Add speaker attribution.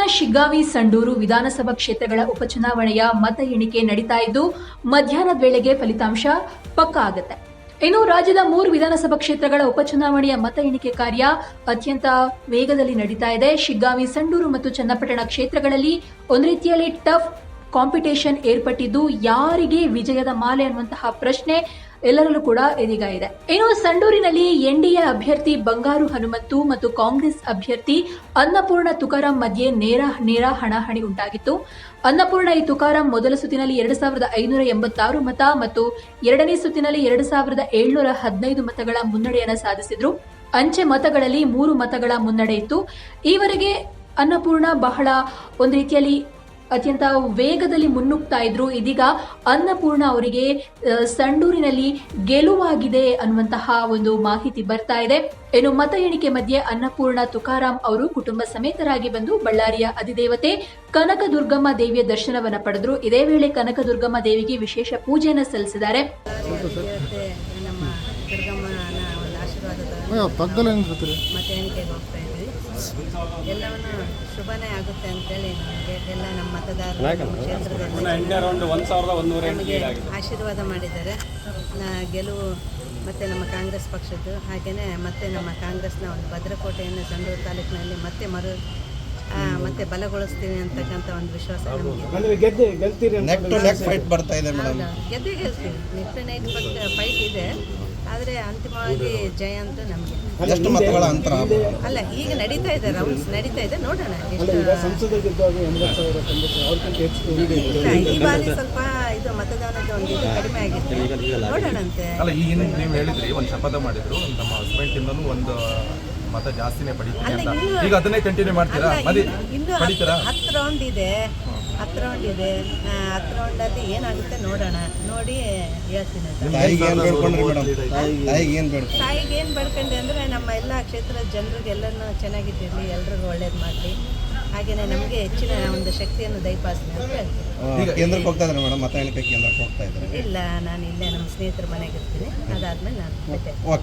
Speaker 1: ಅನ್ನಪೂರ್ಣ ಶಿಗ್ಗಾವಿ ಸಂಡೂರು ವಿಧಾನಸಭಾ ಕ್ಷೇತ್ರಗಳ ಉಪಚುನಾವಣೆಯ ಮತ ಎಣಿಕೆ ನಡೀತಾ ಇದ್ದು, ಮಧ್ಯಾಹ್ನದ ವೇಳೆಗೆ ಫಲಿತಾಂಶ ಪಕ್ಕಾ ಆಗುತ್ತೆ. ಇನ್ನು ರಾಜ್ಯದ ಮೂರು ವಿಧಾನಸಭಾ ಕ್ಷೇತ್ರಗಳ ಉಪಚುನಾವಣೆಯ ಮತ ಎಣಿಕೆ ಕಾರ್ಯ ಅತ್ಯಂತ ವೇಗದಲ್ಲಿ ನಡೀತಾ ಇದೆ. ಶಿಗ್ಗಾವಿ, ಸಂಡೂರು ಮತ್ತು ಚನ್ನಪಟ್ಟಣ ಕ್ಷೇತ್ರಗಳಲ್ಲಿ ಒಂದು ರೀತಿಯಲ್ಲಿ ಟಫ್ ಕಾಂಪಿಟೇಷನ್ ಏರ್ಪಟ್ಟಿದ್ದು ಯಾರಿಗೆ ವಿಜಯದ ಮಾಲೆ ಅನ್ನುವಂತಹ ಪ್ರಶ್ನೆ ಎಲ್ಲರಲ್ಲೂ ಕೂಡ ಇದೀಗ ಇದೆ. ಇನ್ನು ಸಂಡೂರಿನಲ್ಲಿ ಎನ್ಡಿಎ ಅಭ್ಯರ್ಥಿ ಬಂಗಾರು ಹನುಮಂತು ಮತ್ತು ಕಾಂಗ್ರೆಸ್ ಅಭ್ಯರ್ಥಿ ಅನ್ನಪೂರ್ಣ ತುಕಾರಾಂ ಮಧ್ಯೆ ನೇರ ನೇರ ಹಣಾಹಣಿ ಉಂಟಾಗಿತ್ತು. ಅನ್ನಪೂರ್ಣ ಈ ತುಕಾರಾಂ ಮೊದಲ ಸುತ್ತಿನಲ್ಲಿ ಎರಡು ಸಾವಿರದ ಐನೂರ ಎಂಬತ್ತಾರು ಮತ ಮತ್ತು ಎರಡನೇ ಸುತ್ತಿನಲ್ಲಿ ಎರಡು ಸಾವಿರದ ಏಳ್ನೂರ ಹದಿನೈದು ಮತಗಳ ಮುನ್ನಡೆಯನ್ನು ಸಾಧಿಸಿದ್ರು. ಅಂಚೆ ಮತಗಳಲ್ಲಿ ಮೂರು ಮತಗಳ ಮುನ್ನಡೆ ಇತ್ತು. ಈವರೆಗೆ ಅನ್ನಪೂರ್ಣ ಬಹಳ ಒಂದು ರೀತಿಯಲ್ಲಿ ಅತ್ಯಂತ ವೇಗದಲ್ಲಿ ಮುನ್ನುಗ್ತಾ ಇದ್ರು. ಇದೀಗ ಅನ್ನಪೂರ್ಣ ಅವರಿಗೆ ಸಂಡೂರಿನಲ್ಲಿ ಗೆಲುವಾಗಿದೆ ಅನ್ನುವಂತಹ ಒಂದು ಮಾಹಿತಿ ಬರ್ತಾ ಇದೆ. ಇನ್ನು ಮತ ಎಣಿಕೆ ಮಧ್ಯೆ ಅನ್ನಪೂರ್ಣ ತುಕಾರಾಂ ಅವರು ಕುಟುಂಬ ಸಮೇತರಾಗಿ ಬಂದು ಬಳ್ಳಾರಿಯ ಅಧಿದೇವತೆ ಕನಕದುರ್ಗಮ್ಮ ದೇವಿಯ ದರ್ಶನವನ್ನ ಪಡೆದ್ರು. ಇದೇ ವೇಳೆ ಕನಕ ದುರ್ಗಮ್ಮ ದೇವಿಗೆ ವಿಶೇಷ ಪೂಜೆಯನ್ನು ಸಲ್ಲಿಸಿದ್ದಾರೆ.
Speaker 2: ಎಣಿಕೆಗೆ ಹೋಗ್ತಾ ಇದ್ವಿ. ಎಲ್ಲವನ್ನು ಶುಭನೇ ಆಗುತ್ತೆ ಅಂತೇಳಿ ನಮಗೆ ಎಲ್ಲ ನಮ್ಮ ಮತದಾರರು ನಮ್ಮ ಕ್ಷೇತ್ರದಲ್ಲಿ ನಮಗೆ ಆಶೀರ್ವಾದ ಮಾಡಿದ್ದಾರೆ. ನ- ಗೆಲುವು ಮತ್ತೆ ನಮ್ಮ ಕಾಂಗ್ರೆಸ್ ಪಕ್ಷದ್ದು ಹಾಗೆಯೇ ಮತ್ತೆ ನಮ್ಮ ಕಾಂಗ್ರೆಸ್ನ ಒಂದು ಭದ್ರಕೋಟೆಯನ್ನು ಸಂಡೂರು ತಾಲೂಕಿನಲ್ಲಿ ಮತ್ತೆ ಮರು ಮತ್ತೆ ಬಲಗೊಳಿಸ್ತೀವಿ ಅಂತಕ್ಕಂಥ ಒಂದು ವಿಶ್ವಾಸ
Speaker 3: ಗೆದ್ದೆ
Speaker 2: ಗೆಲ್ತೀವಿ. ನೈಟ್ ಫೈಟ್ ಇದೆ. ಆದರೆ ಅಂತಿಮವಾಗಿ ಜಯ ಅಂತ ನಮ್ಗೆ.
Speaker 4: ಎಷ್ಟು ಮತಗಳ ಅಂತರ
Speaker 2: ಅಲ್ಲ ಈಗ ನಡೀತಾ ಇದೆ ರೌಂಡ್ಸ್ ನಡೀತಾ ಇದೆ ನೋಡೋಣ.
Speaker 3: ಅಲ್ಲ
Speaker 2: ಎಷ್ಟು. ಈ ಬಾರಿ ಸ್ವಲ್ಪ ಇದು ಮತದಾನದ ಒಂದು ಇದು ಕಡಿಮೆ ಆಗಿತ್ತು. ನೋಡೋಣಂತೆ.
Speaker 5: ಅಲ್ಲ ಈಗ ನೀವು ಹೇಳಿದ್ರಿ ಒಂದು ಶಪಥ ಮಾಡಿದ್ರು ನಮ್ಮ ಹಸ್ಬೆಂಡ್ ಇಂದನೂ ಒಂದು ಮತ ಜಾಸ್ತಿನೇ
Speaker 2: ಇನ್ನು-
Speaker 5: ಈಗ ಅದನ್ನೇ ಕಂಟಿನ್ಯೂ ಮಾಡ್ತೀರಾ?
Speaker 2: ಇನ್ನು- ಹತ್ತು ರೌಂಡ್ ಇದೆ. ಹತ್ತು ರೌಂಡ್ ಇದೆ ಆ, ಹತ್ತು ರೌಂಡಲ್ಲಿ ಏನಾಗುತ್ತೆ ನೋಡೋಣ. ನೋಡಿ ಹೇಳ್ತೀನಿ.
Speaker 4: ತಾಯಿಗೆ ಏನು ಬೇಡ್ಕೊಂಡ್ರಿ ಮೇಡಮ್? ತಾಯಿಗೆ ಏನು ಬೇಡ್ಕೊಂಡ್ರಿ?
Speaker 2: ತಾಯಿಗೆ ಏನು ಬೇಡ್ಕೊಂಡೆ ಅಂದರೆ ನಮ್ಮ ಎಲ್ಲ ಕ್ಷೇತ್ರದ ಜನರಿಗೆಲ್ಲನೂ ಎಲ್ಲನೂ ಚೆನ್ನಾಗಿಟ್ಟಿರಲಿ ಎಲ್ರಿಗೂ ಒಳ್ಳೇದು ಮಾಡಲಿ. ಹಾಗೆಯೇ ನಮಗೆ ಹೆಚ್ಚಿನ ಒಂದು ಶಕ್ತಿಯನ್ನು ದಯಪಾಸಲಿ ಅಂತ ಹೇಳ್ತೀನಿ.
Speaker 4: ಕೇಂದ್ರಕ್ಕೆ ಹೋಗ್ತಾ ಇದ್ದಾರೆ ಮೇಡಮ್? ಮತ ಎಣಿಕೆ ಕೇಂದ್ರಕ್ಕೆ ಹೋಗ್ತಾ ಇದ್ದಾರೆ?
Speaker 2: ಇಲ್ಲ ನಾನು ಇಲ್ಲೇ ನಮ್ಮ ಸ್ನೇಹಿತರ ಮನೆಗೆ ಇರ್ತೀನಿ. ಅದಾದ್ಮೇಲೆ ನಾನು ಮತ್ತೆ
Speaker 4: ಓಕೆ.